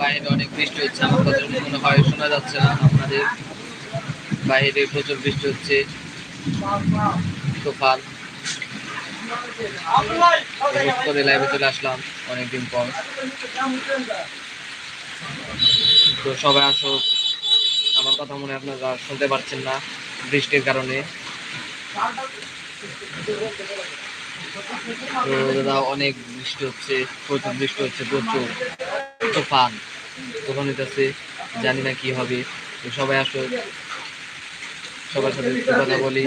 বাইরে অনেক বৃষ্টি হচ্ছে, আমার কথা মনে হয় শোনা যাচ্ছে না, আপনাদের বাইরে প্রচুর বৃষ্টি হচ্ছে, তুফান। করে লাইভে চলে আসলাম, অনেকদিন পর। তো সবাই আসো, আমার কথা মনে আপনারা শুনতে পাচ্ছেন না। বৃষ্টির কারণে। তো অনেক বৃষ্টি হচ্ছে, প্রচুর বৃষ্টি হচ্ছে, প্রচুর তুফান তুফান হইতেছে, জানি না কি হবে। তো সবাই আসো, সবার সাথে কথা বলি।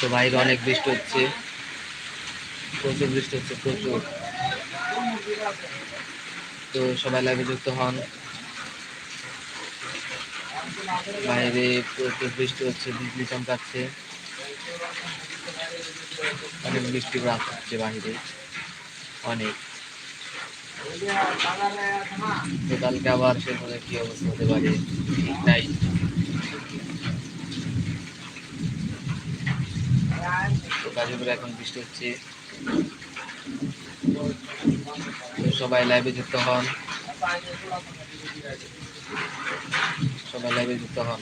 তো বাইরে অনেক বৃষ্টি হচ্ছে, প্রচুর বৃষ্টি হচ্ছে, প্রচুর। তো সবাই লাইভে যুক্ত হন। বাইরে প্রচুর বৃষ্টি হচ্ছে বিজলি চমকাচ্ছে অনেক বৃষ্টি রাত হচ্ছে বাইরে। অনেক। কালকে আবার সেখানে কি অবস্থা হতে পারে, ঠিক নাই। গাজীপুরে এখন বৃষ্টি হচ্ছে। সবাই লাইভে যুক্ত হন। সবাই লাইভে যুক্ত হন।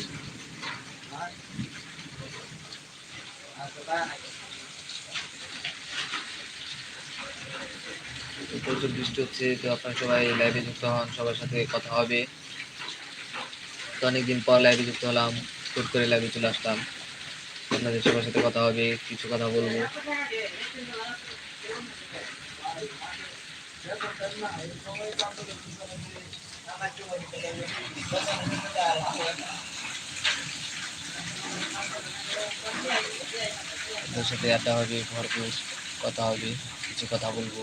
প্রচুর বৃষ্টি হচ্ছে, তো আপনারা সবাই লাইভে যুক্ত হন, সবার সাথে কথা হবে। তো অনেকদিন পর লাইভে যুক্ত হলাম, হুট করে লাইভে চলে আসলাম। আপনাদের সবার সাথে কথা হবে, কিছু কথা বলব। আপনাদের সাথে আড্ডা হবে, ভরপুর কথা হবে, কিছু কথা বলব।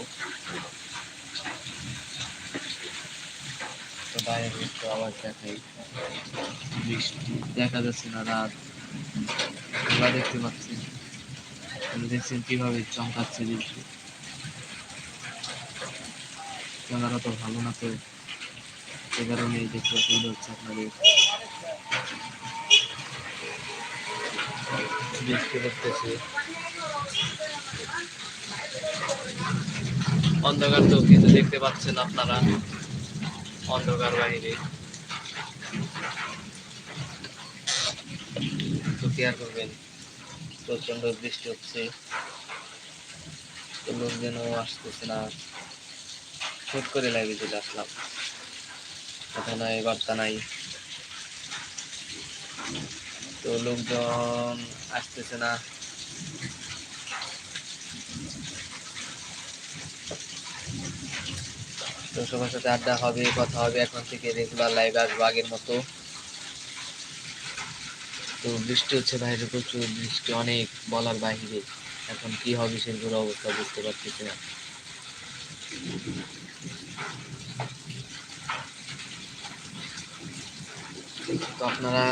তো বাইরে একটু আওয়াজ দেখাই। বৃষ্টি দেখা যাচ্ছে না, রাত। তোমরা দেখতে পাচ্ছি। দেখছেন কীভাবে চমকাচ্ছে বৃষ্টি? ক্যামেরা তো ভালো না তো। সে কারণে দেখতে অসুবিধা হচ্ছে আপনাদের। বৃষ্টি পড়তেছে অন্ধকার তো কিন্তু দেখতে পাচ্ছেন আপনারা। অন্ধকার বাহিরে। তো কেয়ার করবেন? প্রচণ্ড বৃষ্টি হচ্ছে। লোকজনও আসতেছে না। হুট করে লাগে চলে আসলাম। কথা নাই, বার্তা নাই। তো লোকজন আসতেছে না। তো সবার সাথে আড্ডা হবে, কথা হবে, এখন থেকে রেগুলার লাইভ আসব আগের মতো। তো বৃষ্টি হচ্ছে বাইরে, প্রচুর বৃষ্টি, অনেক বলার বাহিরে। এখন কি হবে সেগুলো অবস্থা বুঝতে পারতেছি না। তো আপনারা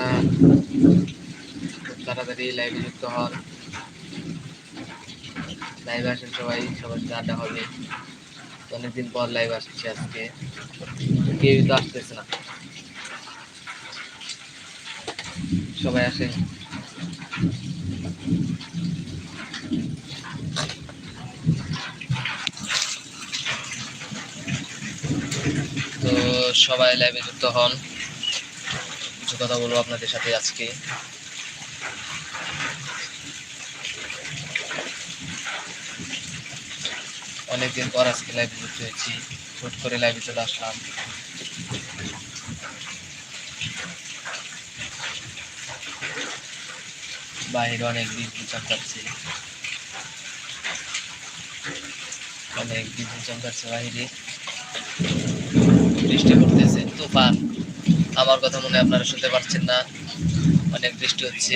তাড়াতাড়ি লাইভে যুক্ত হন। লাইভে আসেন সবাই, সবার সাথে আড্ডা হবে। অনেকদিন পর লাইভ আসছে আজকে। কেউই তো আসতেছে না। সবাই আসেন। তো সবাই লাইভে যুক্ত হন। কিছু কথা বলব আপনাদের সাথে আজকে। অনেকদিন পর আজকে লাইভে যুক্ত হয়েছি। হুট করে লাইভে চলে আসলাম। বাইরে অনেক বিদ্যুৎ চমকাচ্ছে অনেক বিদ্যুৎ চমকাচ্ছে বাইরে। বৃষ্টি পড়তেছে, তুফান। আমার কথা মনে আপনারা শুনতে পাচ্ছেন না। অনেক বৃষ্টি হচ্ছে।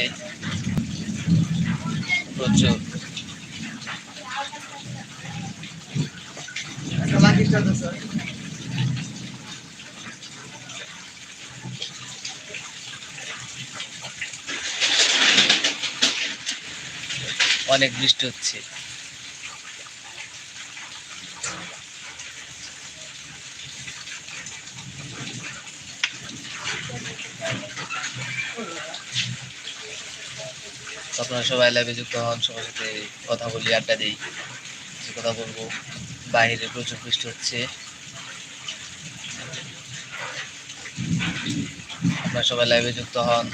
প্রচুর। অনেক বৃষ্টি হচ্ছে। আপনারা সবাই লাইভে যুক্ত হন, সবার সাথে কথা বলি, আড্ডা দিই কিছু কথা বলব। বাইরে প্রচুর বৃষ্টি হচ্ছে। আপনারা সবাই লাইভে যুক্ত হন।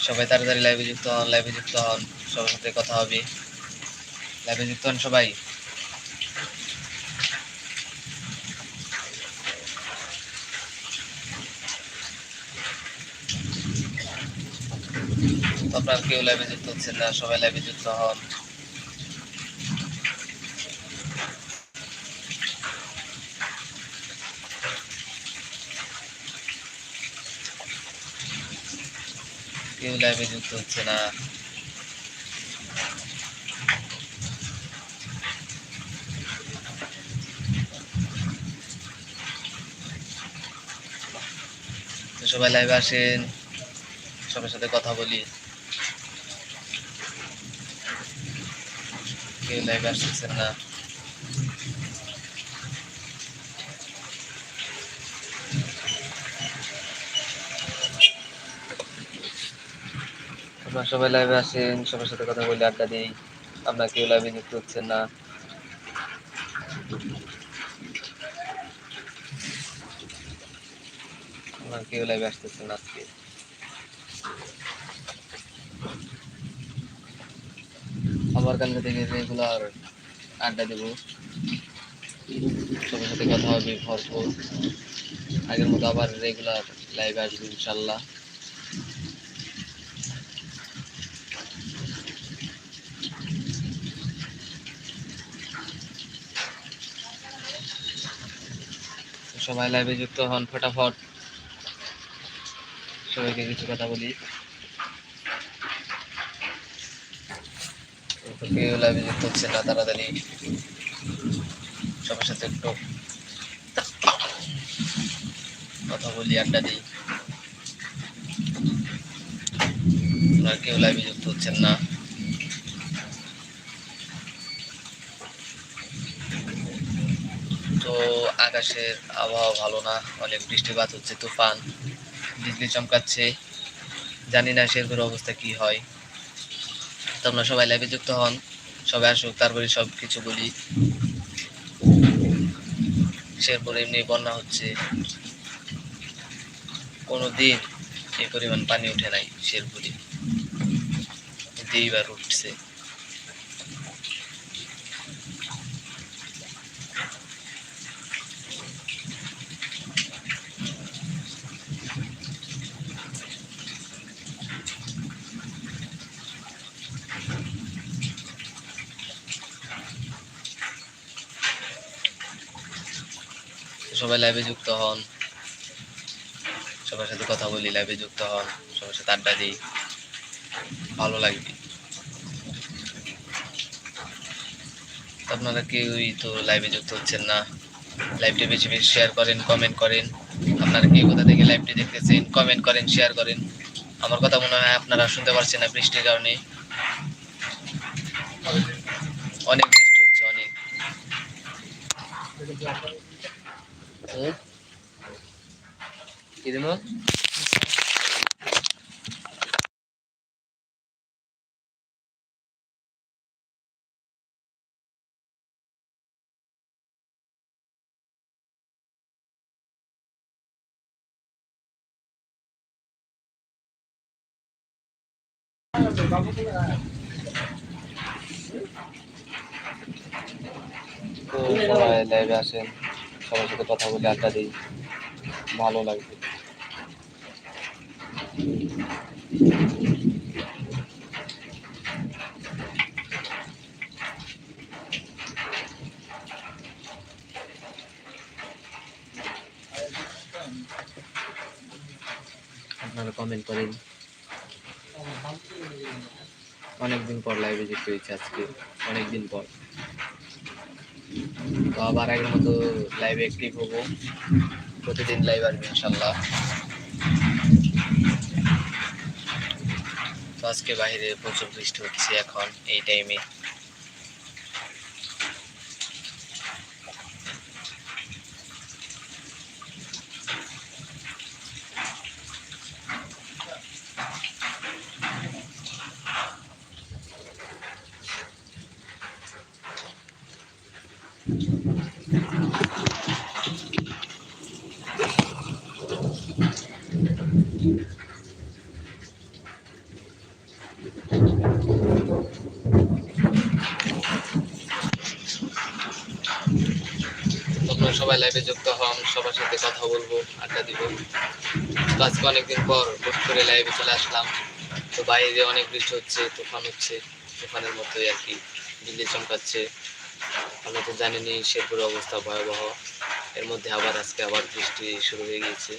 সবাই তাড়াতাড়ি লাইভে যুক্ত হন লাইভে যুক্ত হন, সবার সাথে কথা হবে। লাইভে যুক্ত হন সবাই। আপনার কেউ লাইভে যুক্ত হচ্ছেন না, সবাই লাইভে যুক্ত হন। কেউ লাইভে যুক্ত হচ্ছে না। সবাই লাইভে আসেন, সবার সাথে কথা বলি। কেউ লাইভে আসতেছেন না। আপনারা সবাই লাইভে আসেন সবার সাথে কথা বলি আড্ডা দিই। আপনারা কেউ লাইভে যুক্ত হচ্ছেন না। আপনারা কেউ লাইভে আসতেছেন আজকে। আবার কালকে থেকে রেগুলার আড্ডা দেব। সবার সাথে কথা হবে ভরপুর আগের মতো আবার রেগুলার লাইভ আসবে ইনশাল্লাহ সবাই লাইভে যুক্ত হন, ফটাফট। সবাইকে কিছু কথা বলি। তো কেউ লাইভে যুক্ত হচ্ছে না, তাড়াতাড়ি সবার সাথে একটু কথা বলি, আড্ডা দিই। কেউ লাইভে যুক্ত হচ্ছেন না। তো আকাশের আবহাওয়া ভালো না, অনেক বৃষ্টিপাত হচ্ছে, তুফান, বিজলি চমকাচ্ছে। জানি না শেরপুরের অবস্থা কি হয়। তো আমরা সবাই লাইভে যুক্ত হন। সবাই আসুক, তারপরে সব কিছু বলি। শেরপুরে এমনি বন্যা হচ্ছে। কোনো দিন এই পরিমাণ পানি উঠে নাই শেরপুরে। এইবার উঠছে। সবাই লাইভে যুক্ত হন। সবার সাথে কথা বলি লাইভে যুক্ত হন, সবার সাথে আড্ডা দিই। ভালো লাগবে আপনারা কেউই তো লাইভে যুক্ত হচ্ছেন না। লাইভটি বেশি বেশি শেয়ার করেন কমেন্ট করেন। আপনারা কে কোথা থেকে লাইভটি দেখতেছেন কমেন্ট করেন শেয়ার করেন। আমার কথা মনে হয় আপনারা শুনতে পারছেন না বৃষ্টির কারণে। অনেক বৃষ্টি হচ্ছে, অনেক। হুম? কি দিমো? তো সবাই লাইভে আসেন সবার সাথে কথা বলে আড্ডা দিই। ভালো লাগবে আপনারা কমেন্ট করেন। অনেকদিন পর লাইভে যুক্ত হয়েছে আজকে। অনেকদিন পর। তো আবার আগের মতো লাইভে অ্যাক্টিভ হব। প্রতিদিন লাইভ আসবে, ইনশাল্লাহ। তো আজকে বাইরে প্রচুর বৃষ্টি হচ্ছে এখন, এই টাইমে তোমরা সবাই লাইভে যুক্ত হন সবার সাথে কথা বলব, আড্ডা দিব। তো আজকে অনেকদিন পর হুট করে লাইভে চলে আসলাম। তো বাইরে অনেক বৃষ্টি হচ্ছে, তুফান হচ্ছে, তুফানের মতোই আর কি। বিজলি চমকাচ্ছে। আমরা তো জানিনি শেরপুর অবস্থা ভয়াবহ। এর মধ্যে আবার আজকে আবার বৃষ্টি শুরু হয়ে গিয়েছে।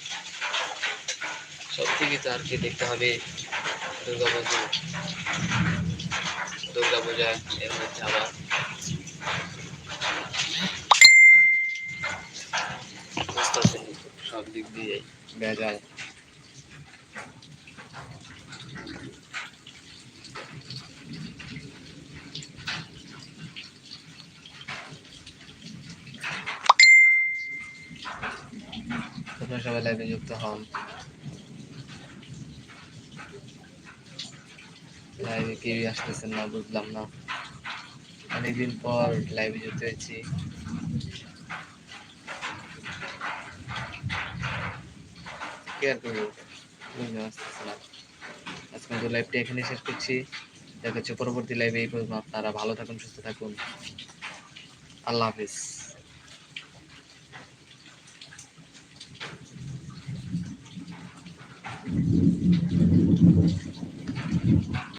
সব দিকে তো আর কি দেখতে হবে দুর্গা পুজো দুর্গা পূজা এর মধ্যে আবার। সব দিক দিয়ে ভেজাল। সবাই লাইভে যুক্ত হন। লাইভে কেউই আসতেছেন না, বুঝলাম না। অনেকদিন পর লাইভে যুক্ত হয়েছি। কি করে বুঝতে পারতেছি না। আজকে আমাদের লাইভটা এখানে শেষ করছি। দেখা হচ্ছে পরবর্তী লাইভে এই পর্যন্ত। আপনারা ভালো থাকুন, সুস্থ থাকুন। আল্লাহ হাফিজ।